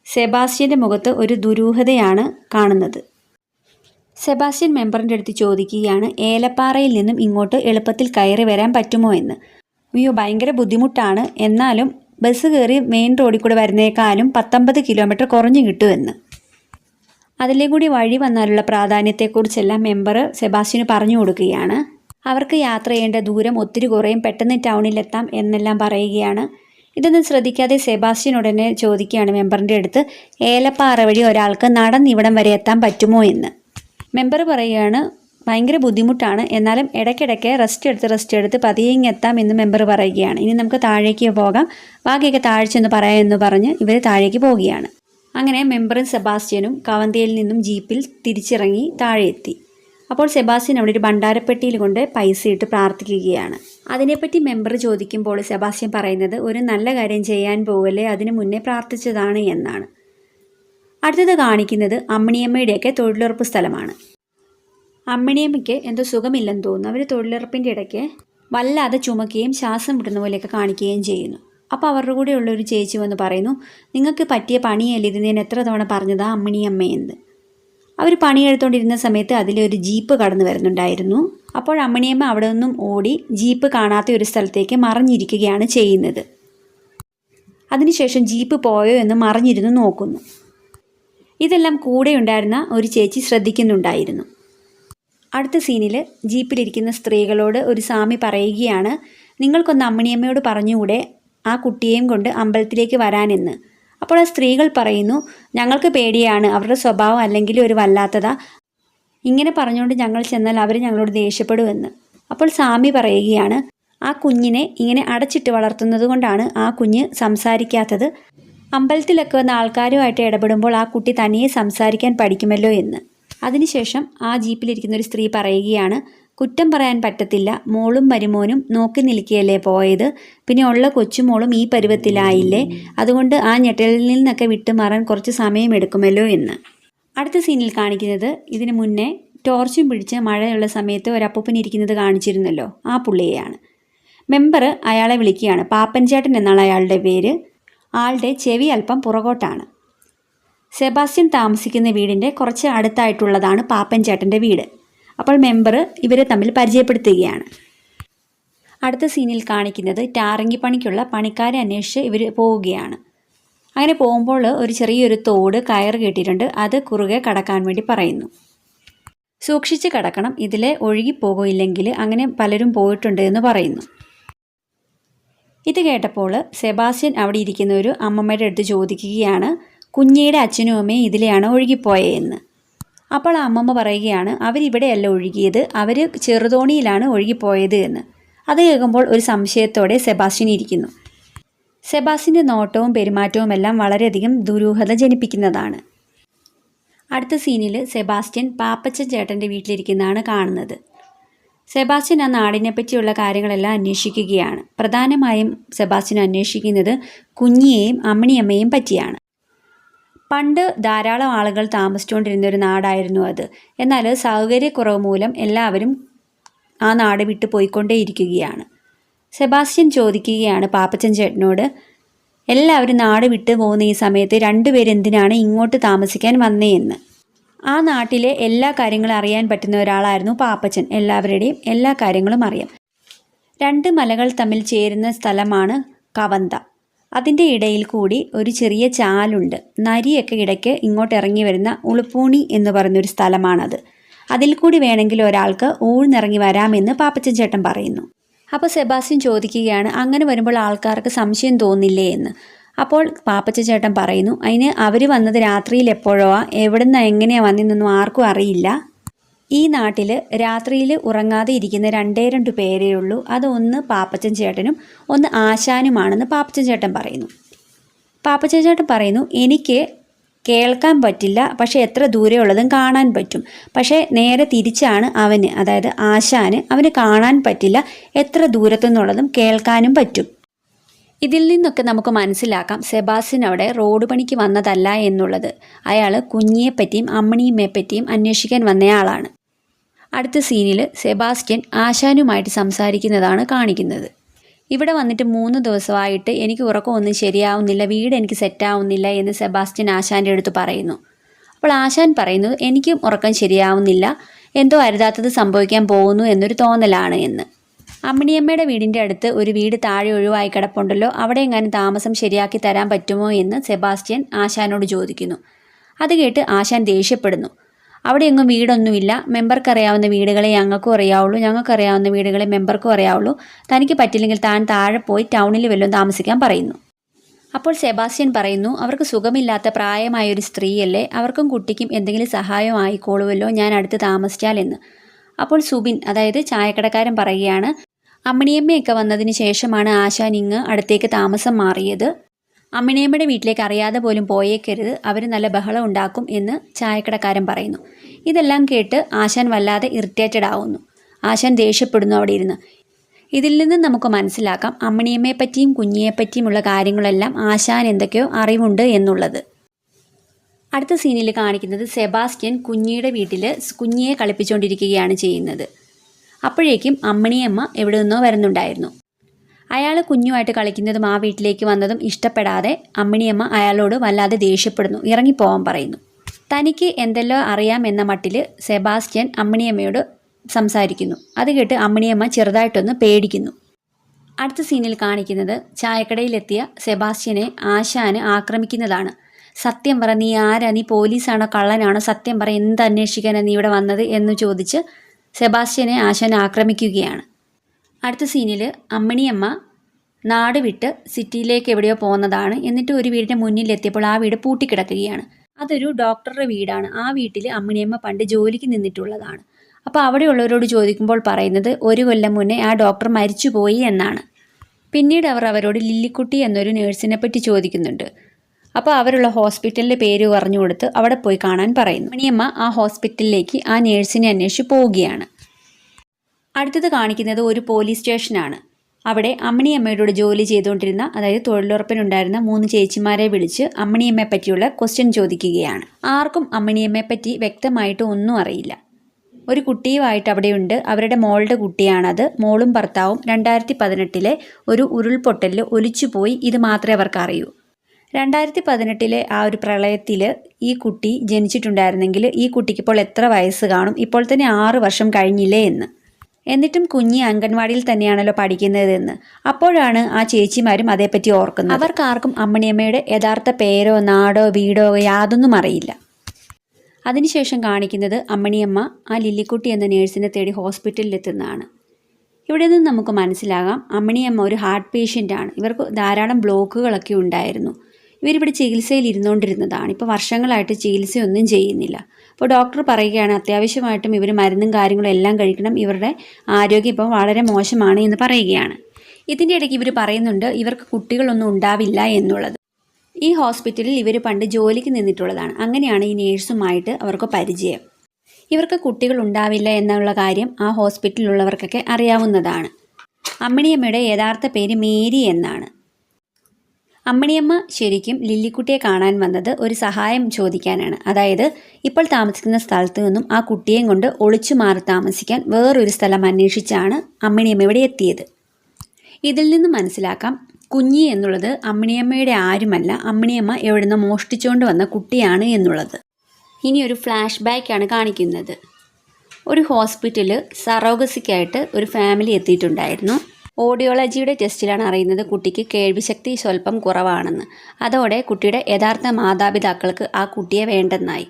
സെബാസ്റ്റ്യന്റെ മുഖത്ത് ഒരു ദുരൂഹതയാണ് കാണുന്നത്. സെബാസ്റ്റ്യൻ മെമ്പറിന്റെ അടുത്ത് ചോദിക്കുകയാണ് ഏലപ്പാറയിൽ നിന്നും ഇങ്ങോട്ട് എളുപ്പത്തിൽ കയറി വരാൻ പറ്റുമോ എന്ന്? അയ്യോ ഭയങ്കര ബുദ്ധിമുട്ടാണ്. എന്നാലും ബസ് കയറി മെയിൻ റോഡിൽ കൂടെ വരുന്നേക്കാളും പത്തൊമ്പത് കിലോമീറ്റർ കുറഞ്ഞു കിട്ടുമെന്ന് അതിലെ കൂടി വഴി വന്നാലുള്ള പ്രാധാന്യത്തെക്കുറിച്ചെല്ലാം മെമ്പർ സെബാസ്റ്റ്യന് പറഞ്ഞു കൊടുക്കുകയാണ്. അവർക്ക് യാത്ര ചെയ്യേണ്ട ദൂരം ഒത്തിരി കുറയും. പെട്ടെന്ന് ടൗണിലെത്താം എന്നെല്ലാം പറയുകയാണ്. ഇതൊന്നും ശ്രദ്ധിക്കാതെ സെബാസ്റ്റ്യൻ ഉടനെ ചോദിക്കുകയാണ് മെമ്പറിന്റെ അടുത്ത് ഏലപ്പാറ വഴി ഒരാൾക്ക് നടന്ന് ഇവിടം വരെ എത്താൻ പറ്റുമോ എന്ന്? മെമ്പർ പറയുകയാണ് ഭയങ്കര ബുദ്ധിമുട്ടാണ്. എന്നാലും ഇടയ്ക്കിടയ്ക്ക് റെസ്റ്റ് എടുത്ത് റെസ്റ്റ് എടുത്ത് പതിയെ എത്താം എന്ന് മെമ്പർ പറയുകയാണ്. ഇനി നമുക്ക് താഴേക്ക് പോകാം. ബാക്കിയൊക്കെ എന്ന് പറയാം എന്ന് പറഞ്ഞ് ഇവർ താഴേക്ക് പോവുകയാണ്. അങ്ങനെ മെമ്പറും സെബാസ്റ്റ്യനും കവന്തിയിൽ നിന്നും ജീപ്പിൽ തിരിച്ചിറങ്ങി താഴെ എത്തി അപ്പോൾ സെബാസ്റ്റ്യൻ അവിടെ ഒരു ഭണ്ഡാരപ്പെട്ടിയിൽ കൊണ്ട് പൈസ ഇട്ട് പ്രാർത്ഥിക്കുകയാണ്. അതിനെപ്പറ്റി മെമ്പർ ചോദിക്കുമ്പോൾ സെബാസ്റ്റ്യൻ പറയുന്നത് ഒരു നല്ല കാര്യം ചെയ്യാൻ പോകല്ലേ അതിനു മുന്നേ പ്രാർത്ഥിച്ചതാണ് എന്നാണ്. അടുത്തത് കാണിക്കുന്നത് അമ്മിണിയമ്മയുടെയൊക്കെ തൊഴിലുറപ്പ് സ്ഥലമാണ്. അമ്മിണിയമ്മയ്ക്ക് എന്തോ സുഖമില്ലെന്ന് തോന്നുന്നു. അവർ തൊഴിലുറപ്പിന്റെ ഇടയ്ക്ക് വല്ലാതെ ചുമക്കുകയും ശ്വാസം വിടുന്ന പോലെയൊക്കെ കാണിക്കുകയും ചെയ്യുന്നു. അപ്പോൾ അവരുടെ കൂടെ ഉള്ളൊരു ചേച്ചി വന്ന് പറയുന്നു നിങ്ങൾക്ക് പറ്റിയ പണിയല്ലേ ഇത്? ഞാൻ എത്ര തവണ പറഞ്ഞതാ അമ്മിണിയമ്മയെന്ന് അവർ പണിയെടുത്തുകൊണ്ടിരുന്ന സമയത്ത് അതിലൊരു ജീപ്പ് കടന്നു വരുന്നുണ്ടായിരുന്നു. അപ്പോൾ അമ്മിണിയമ്മ അവിടെ നിന്നും ഓടി ജീപ്പ് കാണാത്ത ഒരു സ്ഥലത്തേക്ക് മറിഞ്ഞിരിക്കുകയാണ് ചെയ്യുന്നത്. അതിനുശേഷം ജീപ്പ് പോയോ എന്ന് മറിഞ്ഞിരുന്ന് നോക്കുന്നു. ഇതെല്ലാം കൂടെ ഉണ്ടായിരുന്ന ഒരു ചേച്ചി ശ്രദ്ധിക്കുന്നുണ്ടായിരുന്നു. അടുത്ത സീനിൽ ജീപ്പിലിരിക്കുന്ന സ്ത്രീകളോട് ഒരു സ്വാമി പറയുകയാണ് നിങ്ങൾക്കൊന്ന് അമ്മിണിയമ്മയോട് പറഞ്ഞുകൂടെ? ആ കുട്ടിയെയും കൊണ്ട് അമ്പലത്തിലേക്ക് വരാനെന്ന്. അപ്പോൾ ആ സ്ത്രീകൾ പറയുന്നു ഞങ്ങൾക്ക് പേടിയാണ് അവരുടെ സ്വഭാവം അല്ലെങ്കിൽ ഒരു വല്ലാത്തതാ. ഇങ്ങനെ പറഞ്ഞുകൊണ്ട് ഞങ്ങൾ ചെന്നാൽ അവർ ഞങ്ങളോട് ദേഷ്യപ്പെടുമെന്ന്. അപ്പോൾ സ്വാമി പറയുകയാണ് ആ കുഞ്ഞിനെ ഇങ്ങനെ അടച്ചിട്ട് വളർത്തുന്നത് കൊണ്ടാണ് ആ കുഞ്ഞ് സംസാരിക്കാത്തത്. അമ്പലത്തിലൊക്കെ വന്ന ആൾക്കാരുമായിട്ട് ഇടപെടുമ്പോൾ ആ കുട്ടി തനിയെ സംസാരിക്കാൻ പഠിക്കുമല്ലോ എന്ന്. അതിനുശേഷം ആ ജീപ്പിലിരിക്കുന്ന ഒരു സ്ത്രീ പറയുകയാണ് കുറ്റം പറയാൻ പറ്റത്തില്ല. മോളും മരുമോനും നോക്കി നിൽക്കുകയല്ലേ പോയത്. പിന്നെ ഉള്ള കൊച്ചുമോളും ഈ പരുവത്തിലായില്ലേ. അതുകൊണ്ട് ആ ഞെട്ടലിൽ നിന്നൊക്കെ വിട്ടുമാറാൻ കുറച്ച് സമയം എടുക്കുമല്ലോ എന്ന്. അടുത്ത സീനിൽ കാണിക്കുന്നത് ഇതിനു മുന്നേ ടോർച്ചും പിടിച്ച് മഴയുള്ള സമയത്ത് ഒരപ്പൂപ്പൻ ഇരിക്കുന്നത് കാണിച്ചിരുന്നല്ലോ. ആ പുള്ളിയെയാണ്. മെമ്പർ അയാളെ വിളിക്കുകയാണ്. പാപ്പൻചേട്ടൻ എന്നാണ് അയാളുടെ പേര്. ആളുടെ ചെവി അല്പം പുറകോട്ടാണ്. സെബാസ്റ്റ്യൻ താമസിക്കുന്ന വീടിന്റെ കുറച്ച് അടുത്തായിട്ടുള്ളതാണ് പാപ്പൻ ചേട്ടന്റെ വീട്. അപ്പോൾ മെമ്പർ ഇവരെ തമ്മിൽ പരിചയപ്പെടുത്തുകയാണ്. അടുത്ത സീനിൽ കാണിക്കുന്നത് ടാറങ്ങി പണിക്കുള്ള പണിക്കാരെ അന്വേഷിച്ച് ഇവർ പോവുകയാണ്. അങ്ങനെ പോകുമ്പോൾ ഒരു ചെറിയൊരു തോട് കയർ കെട്ടിയിട്ടുണ്ട്. അത് കുറുകെ കടക്കാൻ വേണ്ടി പറയുന്നു. സൂക്ഷിച്ച് കടക്കണം. ഇതിലെ ഒഴുകിപ്പോകില്ലെങ്കിൽ അങ്ങനെ പലരും പോയിട്ടുണ്ട് എന്ന് പറയുന്നു. ഇത് കേട്ടപ്പോൾ സെബാസ്റ്റ്യൻ അവിടെ ഇരിക്കുന്ന ഒരു അമ്മമ്മയുടെ അടുത്ത് ചോദിക്കുകയാണ് കുഞ്ഞിയുടെ അച്ഛനും അമ്മയും ഇതിലെയാണ് ഒഴുകിപ്പോയതെന്ന് അപ്പോൾ ആ അമ്മമ്മ പറയുകയാണ് അവരിവിടെയല്ല ഒഴുകിയത് അവർ ചെറുതോണിയിലാണ് ഒഴുകിപ്പോയത് എന്ന്. അത് കേൾക്കുമ്പോൾ ഒരു സംശയത്തോടെ സെബാസ്റ്റ്യൻ ഇരിക്കുന്നു. സെബാസ്റ്റിന്റെ നോട്ടവും പെരുമാറ്റവും എല്ലാം വളരെയധികം ദുരൂഹത ജനിപ്പിക്കുന്നതാണ്. അടുത്ത സീനിൽ സെബാസ്റ്റ്യൻ പാപ്പച്ചൻ ചേട്ടന്റെ വീട്ടിലിരിക്കുന്നതാണ് കാണുന്നത്. സെബാസ്റ്റ്യൻ ആ നാടിനെ പറ്റിയുള്ള കാര്യങ്ങളെല്ലാം അന്വേഷിക്കുകയാണ്. പ്രധാനമായും സെബാസ്റ്റ്യൻ അന്വേഷിക്കുന്നത് കുഞ്ഞിയെയും അമ്മിണിയമ്മയെയും പറ്റിയാണ്. പണ്ട് ധാരാളം ആളുകൾ താമസിച്ചുകൊണ്ടിരുന്ന ഒരു നാടായിരുന്നു അത്. എന്നാൽ സൗകര്യക്കുറവ് മൂലം എല്ലാവരും ആ നാട് വിട്ടു പോയിക്കൊണ്ടേയിരിക്കുകയാണ്. സെബാസ്റ്റ്യൻ ചോദിക്കുകയാണ് പാപ്പച്ചൻ ചേട്ടനോട് എല്ലാവരും നാട് വിട്ടു പോകുന്ന ഈ സമയത്ത് രണ്ടുപേരെന്തിനാണ് ഇങ്ങോട്ട് താമസിക്കാൻ വന്നേയെന്ന് ആ നാട്ടിലെ എല്ലാ കാര്യങ്ങളും അറിയാൻ പറ്റുന്ന ഒരാളായിരുന്നു പാപ്പച്ചൻ. എല്ലാവരുടെയും എല്ലാ കാര്യങ്ങളും അറിയാം. രണ്ട് മലകൾ തമ്മിൽ ചേരുന്ന സ്ഥലമാണ് കവന്ത. അതിന്റെ ഇടയിൽ കൂടി ഒരു ചെറിയ ചാലുണ്ട്. നരിയൊക്കെ ഇടയ്ക്ക് ഇങ്ങോട്ട് ഇറങ്ങി വരുന്ന ഉളുപ്പൂണി എന്ന് പറയുന്നൊരു സ്ഥലമാണത്. അതിൽ കൂടി വേണമെങ്കിൽ ഒരാൾക്ക് ഊഴ്ന്നിറങ്ങി വരാമെന്ന് പാപ്പച്ചൻ ചേട്ടൻ പറയുന്നു. അപ്പോൾ സെബാസ്റ്റ്യൻ ചോദിക്കുകയാണ് അങ്ങനെ വരുമ്പോൾ ആൾക്കാർക്ക് സംശയം തോന്നില്ലേ? എന്ന്. അപ്പോൾ പാപ്പച്ച ചേട്ടൻ പറയുന്നു അതിന് അവർ വന്നത് രാത്രിയിൽ എപ്പോഴോ? എവിടുന്ന്? എങ്ങനെയാണ് വന്നതെന്നൊന്നും ആർക്കും അറിയില്ല. ഈ നാട്ടിൽ രാത്രിയിൽ ഉറങ്ങാതെ ഇരിക്കുന്ന രണ്ടേ രണ്ട് പേരേ ഉള്ളൂ. അതൊന്ന് പാപ്പച്ചൻ ചേട്ടനും ഒന്ന് ആശാനുമാണെന്ന് പാപ്പച്ചൻ ചേട്ടൻ പറയുന്നു. പാപ്പച്ചൻ ചേട്ടൻ പറയുന്നു എനിക്ക് കേൾക്കാൻ പറ്റില്ല. പക്ഷേ എത്ര ദൂരെയുള്ളതും കാണാൻ പറ്റും. പക്ഷേ നേരെ തിരിച്ചാണ് അവന് അതായത് ആശാന് അവന് കാണാൻ പറ്റില്ല. എത്ര ദൂരത്തു നിന്നുള്ളതും കേൾക്കാനും പറ്റും. ഇതിൽ നിന്നൊക്കെ നമുക്ക് മനസ്സിലാക്കാം സെബാസിൻ അവിടെ റോഡ് പണിക്ക് വന്നതല്ല എന്നുള്ളത്. അയാൾ കുഞ്ഞിയെപ്പറ്റിയും അമ്മണിയമ്മയെപ്പറ്റിയും അന്വേഷിക്കാൻ വന്നയാളാണ്. അടുത്ത സീനിൽ സെബാസ്റ്റ്യൻ ആശാനുമായിട്ട് സംസാരിക്കുന്നതാണ് കാണിക്കുന്നത്. ഇവിടെ വന്നിട്ട് മൂന്ന് ദിവസമായിട്ട് എനിക്ക് ഉറക്കമൊന്നും ശരിയാവുന്നില്ല വീട് എനിക്ക് സെറ്റാവുന്നില്ല എന്ന് സെബാസ്റ്റ്യൻ ആശാന്റെ അടുത്ത് പറയുന്നു. അപ്പോൾ ആശാൻ പറയുന്നു എനിക്കും ഉറക്കം ശരിയാവുന്നില്ല. എന്തോ അരുതാത്തത് സംഭവിക്കാൻ പോകുന്നു എന്നൊരു തോന്നലാണ് എന്ന്. അമ്മിണിയമ്മയുടെ വീടിന്റെ അടുത്ത് ഒരു വീട് താഴെ ഒഴിവായി കിടപ്പുണ്ടല്ലോ. അവിടെ എങ്ങാനും താമസം ശരിയാക്കി തരാൻ പറ്റുമോ എന്ന് സെബാസ്റ്റ്യൻ ആശാനോട് ചോദിക്കുന്നു. അത് കേട്ട് ആശാൻ ദേഷ്യപ്പെടുന്നു. അവിടെയൊന്നും വീടൊന്നുമില്ല. മെമ്പർക്ക് അറിയാവുന്ന വീടുകളെ ഞങ്ങൾക്കും അറിയാവുള്ളൂ. ഞങ്ങൾക്ക് അറിയാവുന്ന വീടുകളെ മെമ്പർക്കും അറിയാവുള്ളൂ. തനിക്ക് പറ്റില്ലെങ്കിൽ താൻ താഴെ പോയി ടൗണിൽ വല്ലതും താമസിക്കാൻ പറയുന്നു. അപ്പോൾ സെബാസ്റ്റ്യൻ പറയുന്നു അവർക്ക് സുഖമില്ലാത്ത പ്രായമായ ഒരു സ്ത്രീയല്ലേ. അവർക്കും കുട്ടിക്കും എന്തെങ്കിലും സഹായം ആയിക്കോളുമല്ലോ ഞാൻ അടുത്ത് താമസിച്ചാലെന്ന് അപ്പോൾ സുബിൻ അതായത് ചായക്കടക്കാരൻ പറയുകയാണ് അമ്മിണിയമ്മയൊക്കെ വന്നതിന് ശേഷമാണ് ആശാൻ ഇങ്ങ് അടുത്തേക്ക് താമസം മാറിയത്. അമ്മിണിയമ്മയുടെ വീട്ടിലേക്ക് അറിയാതെ പോലും പോയേക്കരുത്. അവർ നല്ല ബഹളം ഉണ്ടാക്കും എന്ന് ചായക്കടക്കാരൻ പറയുന്നു. ഇതെല്ലാം കേട്ട് ആശാൻ വല്ലാതെ ഇറിറ്റേറ്റഡ് ആവുന്നു. ആശാൻ ദേഷ്യപ്പെടുന്നു അവിടെ ഇരുന്ന്. ഇതിൽ നിന്ന് നമുക്ക് മനസ്സിലാക്കാം അമ്മിണിയമ്മയെപ്പറ്റിയും കുഞ്ഞിയെപ്പറ്റിയുമുള്ള കുഞ്ഞിയെ പറ്റിയുമുള്ള കാര്യങ്ങളെല്ലാം ആശാൻ എന്തൊക്കെയോ അറിവുണ്ട് എന്നുള്ളത്. അടുത്ത സീനിൽ കാണിക്കുന്നത് സെബാസ്റ്റ്യൻ കുഞ്ഞിയുടെ വീട്ടിൽ കുഞ്ഞിയെ കളിപ്പിച്ചുകൊണ്ടിരിക്കുകയാണ് ചെയ്യുന്നത്. അപ്പോഴേക്കും അമ്മണിയമ്മ എവിടെ നിന്നോ വരുന്നുണ്ടായിരുന്നു. അയാൾ കുഞ്ഞുമായിട്ട് കളിക്കുന്നതും ആ വീട്ടിലേക്ക് വന്നതും ഇഷ്ടപ്പെടാതെ അമ്മിണിയമ്മ അയാളോട് വല്ലാതെ ദേഷ്യപ്പെടുന്നു. ഇറങ്ങിപ്പോവാൻ പറയുന്നു. തനിക്ക് എന്തെല്ലോ അറിയാം എന്ന മട്ടിൽ സെബാസ്റ്റ്യൻ അമ്മിണിയമ്മയോട് സംസാരിക്കുന്നു. അത് കേട്ട് അമ്മിണിയമ്മ ചെറുതായിട്ടൊന്ന് പേടിക്കുന്നു. അടുത്ത സീനിൽ കാണിക്കുന്നത് ചായക്കടയിലെത്തിയ സെബാസ്റ്റ്യനെ ആശാന് ആക്രമിക്കുന്നതാണ്. സത്യം പറ നീ ആരാ? നീ പോലീസാണോ കള്ളനാണോ? സത്യം പറ എന്ത് അന്വേഷിക്കാനാണ് നീ ഇവിടെ വന്നത് എന്ന് ചോദിച്ച് സെബാസ്റ്റ്യനെ ആശാൻ ആക്രമിക്കുകയാണ്. അടുത്ത സീനിൽ അമ്മിണിയമ്മ നാട് വിട്ട് സിറ്റിയിലേക്ക് എവിടെയോ പോകുന്നതാണ് എന്നിട്ട് ഒരു വീടിന്റെ മുന്നിലെത്തിയപ്പോൾ ആ വീട് പൂട്ടിക്കിടക്കുകയാണ്. അതൊരു ഡോക്ടറുടെ വീടാണ്. ആ വീട്ടിൽ അമ്മിണിയമ്മ പണ്ട് ജോലിക്ക് നിന്നിട്ടുള്ളതാണ്. അപ്പോൾ അവിടെയുള്ളവരോട് ചോദിക്കുമ്പോൾ പറയുന്നത് ഒരു കൊല്ലം മുന്നേ ആ ഡോക്ടർ മരിച്ചുപോയി എന്നാണ്. പിന്നീട് അവർ അവരോട് ലില്ലിക്കുട്ടി എന്നൊരു നേഴ്സിനെ പറ്റി ചോദിക്കുന്നുണ്ട്. അപ്പോൾ അവരുള്ള ഹോസ്പിറ്റലിന്റെ പേര് പറഞ്ഞു കൊടുത്ത് അവിടെ പോയി കാണാൻ പറയുന്നു. മണിയമ്മ ആ ഹോസ്പിറ്റലിലേക്ക് ആ നേഴ്സിനെ അന്വേഷിച്ച് പോവുകയാണ്. അടുത്തത് കാണിക്കുന്നത് ഒരു പോലീസ് സ്റ്റേഷനാണ്. അവിടെ അമ്മിണിയമ്മയോട് ജോലി ചെയ്തുകൊണ്ടിരുന്ന അതായത് തൊഴിലുറപ്പിനുണ്ടായിരുന്ന മൂന്ന് ചേച്ചിമാരെ വിളിച്ച് അമ്മിണിയമ്മയെ പറ്റിയുള്ള ക്വസ്റ്റ്യൻ ചോദിക്കുകയാണ്. ആർക്കും അമ്മിണിയമ്മയെ പറ്റി വ്യക്തമായിട്ട് ഒന്നും അറിയില്ല. ഒരു കുട്ടിയുമായിട്ട് അവിടെയുണ്ട്. അവരുടെ മോളുടെ കുട്ടിയാണത്. മോളും ഭർത്താവും രണ്ടായിരത്തി പതിനെട്ടിലെ ഒരു ഉരുൾപൊട്ടലിൽ ഒലിച്ചുപോയി. ഇത് മാത്രമേ അവർക്ക് അറിയൂ. രണ്ടായിരത്തി പതിനെട്ടിലെ ആ ഒരു പ്രളയത്തിൽ ഈ കുട്ടി ജനിച്ചിട്ടുണ്ടായിരുന്നെങ്കിൽ ഈ കുട്ടിക്ക് ഇപ്പോൾ എത്ര വയസ്സ് കാണും? ഇപ്പോൾ തന്നെ ആറ് വർഷം കഴിഞ്ഞില്ലേ എന്ന്. എന്നിട്ടും കുഞ്ഞി അംഗൻവാടിയിൽ തന്നെയാണല്ലോ പഠിക്കുന്നതെന്ന്. അപ്പോഴാണ് ആ ചേച്ചിമാരും അതേപ്പറ്റി ഓർക്കുന്നത്. അവർക്കാർക്കും അമ്മണിയമ്മയുടെ യഥാർത്ഥ പേരോ നാടോ വീടോ യാതൊന്നും അറിയില്ല. അതിനുശേഷം കാണിക്കുന്നത് അമ്മണിയമ്മ ആ ലില്ലിക്കുട്ടി എന്ന നേഴ്സിനെ തേടി ഹോസ്പിറ്റലിൽ എത്തുന്നതാണ് ഇവിടെ നിന്ന് നമുക്ക് മനസ്സിലാകാം അമ്മണിയമ്മ ഒരു ഹാർട്ട് പേഷ്യന്റാണ് ഇവർക്ക് ധാരാളം ബ്ലോക്കുകളൊക്കെ ഉണ്ടായിരുന്നു. ഇവരിവിടെ ചികിത്സയിൽ ഇരുന്നുകൊണ്ടിരുന്നതാണ് ഇപ്പോൾ വർഷങ്ങളായിട്ട് ചികിത്സയൊന്നും ചെയ്യുന്നില്ല. അപ്പോൾ ഡോക്ടർ പറയുകയാണ് അത്യാവശ്യമായിട്ടും ഇവർ മരുന്നും കാര്യങ്ങളും എല്ലാം കഴിക്കണം. ഇവരുടെ ആരോഗ്യം ഇപ്പോൾ വളരെ മോശമാണ് എന്ന് പറയുകയാണ്. ഇതിന്റെ ഇടയ്ക്ക് ഇവർ പറയുന്നുണ്ട് ഇവർക്ക് കുട്ടികളൊന്നും ഉണ്ടാവില്ല എന്നുള്ളത്. ഈ ഹോസ്പിറ്റലിൽ ഇവർ പണ്ട് ജോലിക്ക് നിന്നിട്ടുള്ളതാണ്. അങ്ങനെയാണ് ഈ നേഴ്സുമായിട്ട് അവർക്ക് പരിചയം. ഇവർക്ക് കുട്ടികൾ ഉണ്ടാവില്ല എന്നുള്ള കാര്യം ആ ഹോസ്പിറ്റലിലുള്ളവർക്കൊക്കെ അറിയാവുന്നതാണ്. അമ്മിണിയമ്മയുടെ യഥാർത്ഥ പേര് മേരി എന്നാണ്. അമ്മിണിയമ്മ ശരിക്കും ലില്ലിക്കുട്ടിയെ കാണാൻ വന്നത് ഒരു സഹായം ചോദിക്കാനാണ്. അതായത് ഇപ്പോൾ താമസിക്കുന്ന സ്ഥലത്തു നിന്നും ആ കുട്ടിയെയും കൊണ്ട് ഒളിച്ചു മാറി താമസിക്കാൻ വേറൊരു സ്ഥലം അന്വേഷിച്ചാണ് അമ്മിണിയമ്മ ഇവിടെ എത്തിയത്. ഇതിൽ നിന്ന് മനസ്സിലാക്കാം കുഞ്ഞി എന്നുള്ളത് അമ്മിണിയമ്മയുടെ ആരുമല്ല അമ്മിണിയമ്മ എവിടുന്ന് മോഷ്ടിച്ചുകൊണ്ട് വന്ന കുട്ടിയാണ് എന്നുള്ളത്. ഇനി ഒരു ഫ്ലാഷ് ബാക്കാണ് കാണിക്കുന്നത്. ഒരു ഹോസ്പിറ്റലിൽ സറോഗസിക്കായിട്ട് ഒരു ഫാമിലി എത്തിയിട്ടുണ്ടായിരുന്നു. ഓഡിയോളജിയുടെ ടെസ്റ്റിലാണ് അറിയുന്നത് കുട്ടിക്ക് കേൾവിശക്തി സ്വല്പം കുറവാണെന്ന്. അതോടെ കുട്ടിയുടെ യഥാർത്ഥ മാതാപിതാക്കൾക്ക് ആ കുട്ടിയെ വേണ്ടെന്നായി.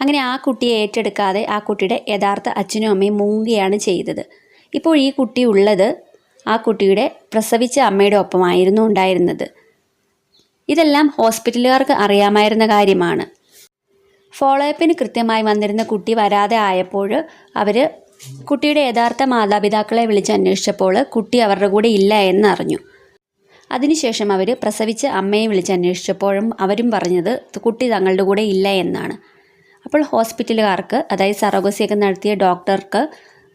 അങ്ങനെ ആ കുട്ടിയെ ഏറ്റെടുക്കാതെ ആ കുട്ടിയുടെ യഥാർത്ഥ അച്ഛനും അമ്മയും മുങ്ങുകയാണ് ചെയ്തത്. ഇപ്പോൾ ഈ കുട്ടി ഉള്ളത് ആ കുട്ടിയുടെ പ്രസവിച്ച അമ്മയുടെ ഒപ്പമായിരുന്നു ഉണ്ടായിരുന്നത്. ഇതെല്ലാം ഹോസ്പിറ്റലുകാർക്ക് അറിയാമായിരുന്ന കാര്യമാണ്. ഫോളോ അപ്പിന് കൃത്യമായി വന്നിരുന്ന കുട്ടി വരാതെ ആയപ്പോൾ അവർ കുട്ടിയുടെ യഥാർത്ഥ മാതാപിതാക്കളെ വിളിച്ച് അന്വേഷിച്ചപ്പോൾ കുട്ടി അവരുടെ കൂടെ ഇല്ല എന്നറിഞ്ഞു. അതിനുശേഷം അവർ പ്രസവിച്ച് അമ്മയെ വിളിച്ച് അന്വേഷിച്ചപ്പോഴും അവരും പറഞ്ഞത് കുട്ടി തങ്ങളുടെ കൂടെ ഇല്ല എന്നാണ്. അപ്പോൾ ഹോസ്പിറ്റലുകാർക്ക് അതായത് സറോഗസിയൊക്കെ നടത്തിയ ഡോക്ടർക്ക്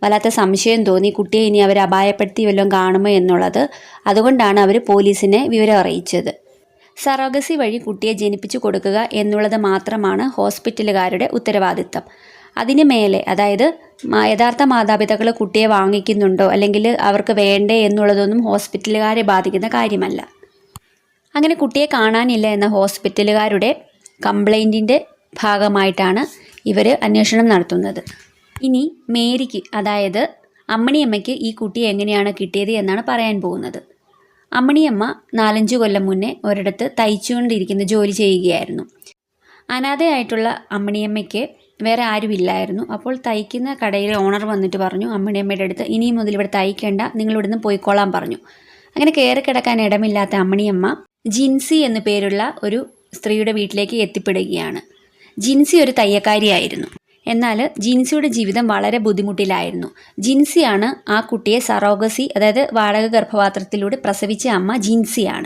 വല്ലാത്ത സംശയം തോന്നി. കുട്ടിയെ ഇനി അവർ അപായപ്പെടുത്തി വല്ലതും കാണുമോ എന്നുള്ളത്. അതുകൊണ്ടാണ് അവർ പോലീസിനെ വിവരം അറിയിച്ചത്. സറോഗസി വഴി കുട്ടിയെ ജനിപ്പിച്ചു കൊടുക്കുക എന്നുള്ളത് മാത്രമാണ് ഹോസ്പിറ്റലുകാരുടെ ഉത്തരവാദിത്തം. അതിന് മേലെ അതായത് യഥാർത്ഥ മാതാപിതാക്കൾ കുട്ടിയെ വാങ്ങിക്കുന്നുണ്ടോ അല്ലെങ്കിൽ അവർക്ക് വേണ്ടേ എന്നുള്ളതൊന്നും ഹോസ്പിറ്റലുകാരെ ബാധിക്കുന്ന കാര്യമല്ല. അങ്ങനെ കുട്ടിയെ കാണാനില്ല എന്ന ഹോസ്പിറ്റലുകാരുടെ കംപ്ലൈന്റിന്റെ ഭാഗമായിട്ടാണ് ഇവർ അന്വേഷണം നടത്തുന്നത്. ഇനി മേരിക്ക് അതായത് അമ്മണിയമ്മയ്ക്ക് ഈ കുട്ടിയെ എങ്ങനെയാണ് കിട്ടിയത് എന്നാണ് പറയാൻ പോകുന്നത്. അമ്മണിയമ്മ നാലഞ്ച് കൊല്ലം മുന്നേ ഒരിടത്ത് തയ്ച്ചുകൊണ്ടിരിക്കുന്ന ജോലി ചെയ്യുകയായിരുന്നു. അനാഥയായിട്ടുള്ള അമ്മണിയമ്മയ്ക്ക് വേറെ ആരുമില്ലായിരുന്നു. അപ്പോൾ തയ്ക്കുന്ന കടയിലെ ഓണർ വന്നിട്ട് പറഞ്ഞു അമ്മയുടെ അമ്മയുടെ അടുത്ത് ഇനി മുതൽ ഇവിടെ തയ്ക്കേണ്ട നിങ്ങൾ ഇവിടുന്ന് പോയിക്കോളാൻ പറഞ്ഞു. അങ്ങനെ കയറി കിടക്കാൻ ഇടമില്ലാത്ത അമ്മണിയമ്മ ജിൻസി എന്നു പേരുള്ള ഒരു സ്ത്രീയുടെ വീട്ടിലേക്ക് എത്തിപ്പെടുകയാണ്. ജിൻസി ഒരു തയ്യക്കാരിയായിരുന്നു. എന്നാൽ ജിൻസിയുടെ ജീവിതം വളരെ ബുദ്ധിമുട്ടിലായിരുന്നു. ജിൻസിയാണ് ആ കുട്ടിയെ സറോഗസി അതായത് വാടക ഗർഭപാത്രത്തിലൂടെ പ്രസവിച്ച അമ്മ ജിൻസിയാണ്.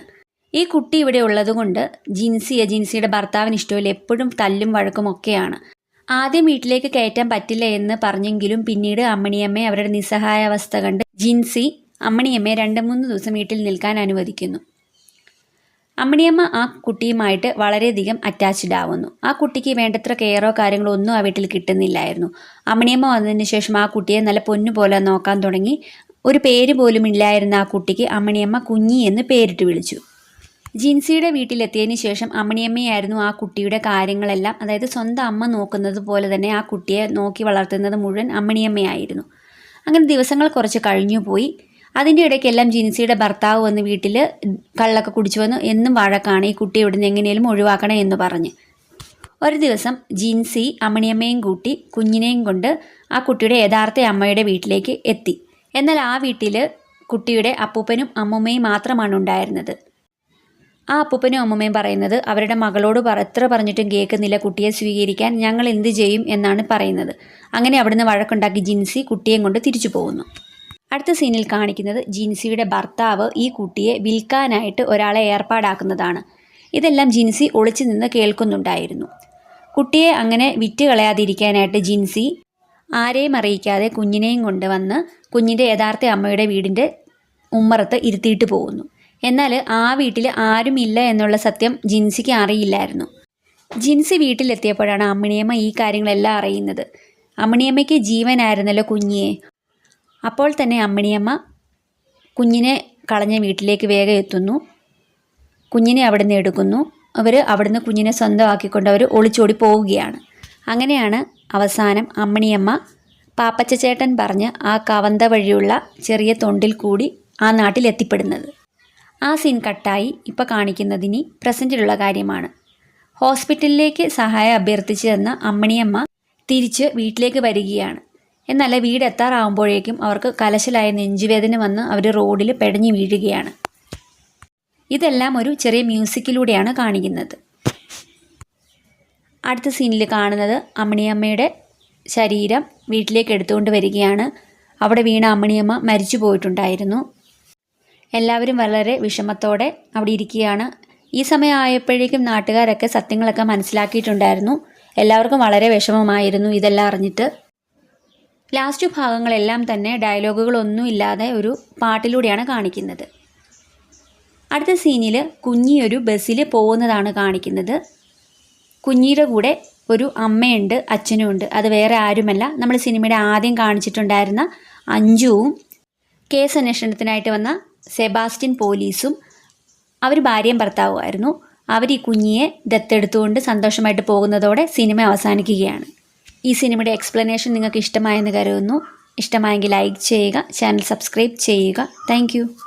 ഈ കുട്ടി ഇവിടെ ഉള്ളതുകൊണ്ട് ജിൻസിയെ ജിൻസിയുടെ ഭർത്താവിന് ഇഷ്ടമില്ല. എപ്പോഴും തല്ലും വഴക്കും ഒക്കെയാണ്. ആദ്യം വീട്ടിലേക്ക് കയറ്റാൻ പറ്റില്ല എന്ന് പറഞ്ഞെങ്കിലും പിന്നീട് അമ്മണിയമ്മയെ അവരുടെ നിസ്സഹായാവസ്ഥ കണ്ട് ജിൻസി അമ്മണിയമ്മയെ രണ്ട് മൂന്ന് ദിവസം വീട്ടിൽ നിൽക്കാൻ അനുവദിക്കുന്നു. അമ്മണിയമ്മ ആ കുട്ടിയുമായിട്ട് വളരെയധികം അറ്റാച്ച്ഡ് ആവുന്നു. ആ കുട്ടിക്ക് വേണ്ടത്ര കെയറോ കാര്യങ്ങളോ ഒന്നും ആ വീട്ടിൽ കിട്ടുന്നില്ലായിരുന്നു. അമ്മണിയമ്മ വന്നതിന് ശേഷം ആ കുട്ടിയെ നല്ല പൊന്നു പോലെ നോക്കാൻ തുടങ്ങി. ഒരു പേര് പോലും ഇല്ലായിരുന്ന ആ കുട്ടിക്ക് അമ്മണിയമ്മ കുഞ്ഞി എന്ന് പേരിട്ട് വിളിച്ചു. ജിൻസിയുടെ വീട്ടിലെത്തിയതിന് ശേഷം അമ്മണിയമ്മയായിരുന്നു ആ കുട്ടിയുടെ കാര്യങ്ങളെല്ലാം. അതായത് സ്വന്തം അമ്മ നോക്കുന്നത് പോലെ തന്നെ ആ കുട്ടിയെ നോക്കി വളർത്തുന്നത് മുഴുവൻ അമ്മണിയമ്മയായിരുന്നു. അങ്ങനെ ദിവസങ്ങൾ കുറച്ച് കഴിഞ്ഞു പോയി. അതിന്റെ ഇടയ്ക്കെല്ലാം ജിൻസിയുടെ ഭർത്താവ് വന്ന് വീട്ടിൽ കള്ളൊക്കെ കുടിച്ചു വന്നു. എന്നും വഴക്കാണ് ഈ കുട്ടി ഇവിടുന്ന് എങ്ങനെയും ഒഴിവാക്കണം എന്ന് പറഞ്ഞ്. ഒരു ദിവസം ജിൻസി അമ്മണിയമ്മയും കൂട്ടി കുഞ്ഞിനെയും കൊണ്ട് ആ കുട്ടിയുടെ യഥാർത്ഥ അമ്മയുടെ വീട്ടിലേക്ക് എത്തി. എന്നാൽ ആ വീട്ടിൽ കുട്ടിയുടെ അപ്പൂപ്പനും അമ്മൂമ്മയും മാത്രമാണ് ഉണ്ടായിരുന്നത്. ആ അപ്പൂപ്പനും അമ്മമ്മയും പറയുന്നത് അവരുടെ മകളോട് എത്ര പറഞ്ഞിട്ടും കേൾക്കുന്നില്ല കുട്ടിയെ സ്വീകരിക്കാൻ ഞങ്ങൾ എന്ത് ചെയ്യും എന്നാണ് പറയുന്നത്. അങ്ങനെ അവിടുന്ന് വഴക്കുണ്ടാക്കി ജിൻസി കുട്ടിയെയും കൊണ്ട് തിരിച്ചു പോകുന്നു. അടുത്ത സീനിൽ കാണിക്കുന്നത് ജിൻസിയുടെ ഭർത്താവ് ഈ കുട്ടിയെ വിൽക്കാനായിട്ട് ഒരാളെ ഏർപ്പാടാക്കുന്നതാണ്. ഇതെല്ലാം ജിൻസി ഒളിച്ചു നിന്ന് കേൾക്കുന്നുണ്ടായിരുന്നു. കുട്ടിയെ അങ്ങനെ വിറ്റ് കളയാതിരിക്കാനായിട്ട് ജിൻസി ആരെയും അറിയിക്കാതെ കുഞ്ഞിനെയും കൊണ്ടുവന്ന് കുഞ്ഞിന്റെ യഥാർത്ഥ അമ്മയുടെ വീടിന്റെ ഉമ്മറത്ത് ഇരുത്തിയിട്ട് പോകുന്നു. എന്നാൽ ആ വീട്ടിൽ ആരുമില്ല എന്നുള്ള സത്യം ജിൻസിക്ക് അറിയില്ലായിരുന്നു. ജിൻസി വീട്ടിലെത്തിയപ്പോഴാണ് അമ്മിണിയമ്മ ഈ കാര്യങ്ങളെല്ലാം അറിയുന്നത്. അമ്മിണിയമ്മയ്ക്ക് ജീവനായിരുന്നല്ലോ കുഞ്ഞിയെ. അപ്പോൾ തന്നെ അമ്മിണിയമ്മ കുഞ്ഞിനെ കളഞ്ഞ വീട്ടിലേക്ക് വേഗം എത്തുന്നു. കുഞ്ഞിനെ അവിടുന്ന് എടുക്കുന്നു. അവർ അവിടുന്ന് കുഞ്ഞിനെ സ്വന്തമാക്കിക്കൊണ്ട് അവർ ഒളിച്ചോടി പോവുകയാണ്. അങ്ങനെയാണ് അവസാനം അമ്മിണിയമ്മ പാപ്പച്ചേട്ടൻ പറഞ്ഞ് ആ കവന്ത വഴിയുള്ള ചെറിയ തൊണ്ടിൽ കൂടി ആ നാട്ടിൽ എത്തിപ്പെടുന്നത് ആ സീൻ കട്ടായി ഇപ്പോൾ കാണിക്കുന്നതിനി പ്രസന്റിലുള്ള കാര്യമാണ്. ഹോസ്പിറ്റലിലേക്ക് സഹായം അഭ്യർത്ഥിച്ചു തന്ന അമ്മണിയമ്മ തിരിച്ച് വീട്ടിലേക്ക് വരികയാണ്. എന്നാൽ വീട് എത്താറാവുമ്പോഴേക്കും അവർക്ക് കലശലായ നെഞ്ചുവേദന വന്ന് അവർ റോഡിൽ പെടഞ്ഞു വീഴുകയാണ്. ഇതെല്ലാം ഒരു ചെറിയ മ്യൂസിക്കിലൂടെയാണ് കാണിക്കുന്നത്. അടുത്ത സീനിൽ കാണുന്നത് അമ്മണിയമ്മയുടെ ശരീരം വീട്ടിലേക്ക് എടുത്തുകൊണ്ട് വരികയാണ്. അവിടെ വീണ അമ്മണിയമ്മ മരിച്ചു പോയിട്ടുണ്ടായിരുന്നു എല്ലാവരും വളരെ വിഷമത്തോടെ അവിടെ ഇരിക്കുകയാണ്. ഈ സമയം ആയപ്പോഴേക്കും നാട്ടുകാരൊക്കെ സത്യങ്ങളൊക്കെ മനസ്സിലാക്കിയിട്ടുണ്ടായിരുന്നു. എല്ലാവർക്കും വളരെ വിഷമമായിരുന്നു ഇതെല്ലാം അറിഞ്ഞിട്ട്. ലാസ്റ്റ് ഭാഗങ്ങളെല്ലാം തന്നെ ഡയലോഗുകളൊന്നും ഇല്ലാതെ ഒരു പാട്ടിലൂടെയാണ് കാണിക്കുന്നത്. അടുത്ത സീനിൽ കുഞ്ഞി ഒരു ബസ്സിൽ പോകുന്നതാണ് കാണിക്കുന്നത്. കുഞ്ഞിയുടെ കൂടെ ഒരു അമ്മയുണ്ട് അച്ഛനുമുണ്ട് അത് വേറെ ആരുമല്ല. നമ്മൾ സിനിമയുടെ ആദ്യം കാണിച്ചിട്ടുണ്ടായിരുന്ന അഞ്ജുവും കേസ് അന്വേഷണത്തിനായിട്ട് വന്ന സെബാസ്റ്റ്യൻ പോലീസും അവർ ഭാര്യയും ഭർത്താവുമായിരുന്നു. അവർ ഈ കുഞ്ഞിയെ ദത്തെടുത്തുകൊണ്ട് സന്തോഷമായിട്ട് പോകുന്നതോടെ സിനിമ അവസാനിക്കുകയാണ്. ഈ സിനിമയുടെ എക്സ്പ്ലനേഷൻ നിങ്ങൾക്ക് ഇഷ്ടമായെന്ന് കരുതുന്നു. ഇഷ്ടമായെങ്കിൽ ലൈക്ക് ചെയ്യുക ചാനൽ സബ്സ്ക്രൈബ് ചെയ്യുക. താങ്ക്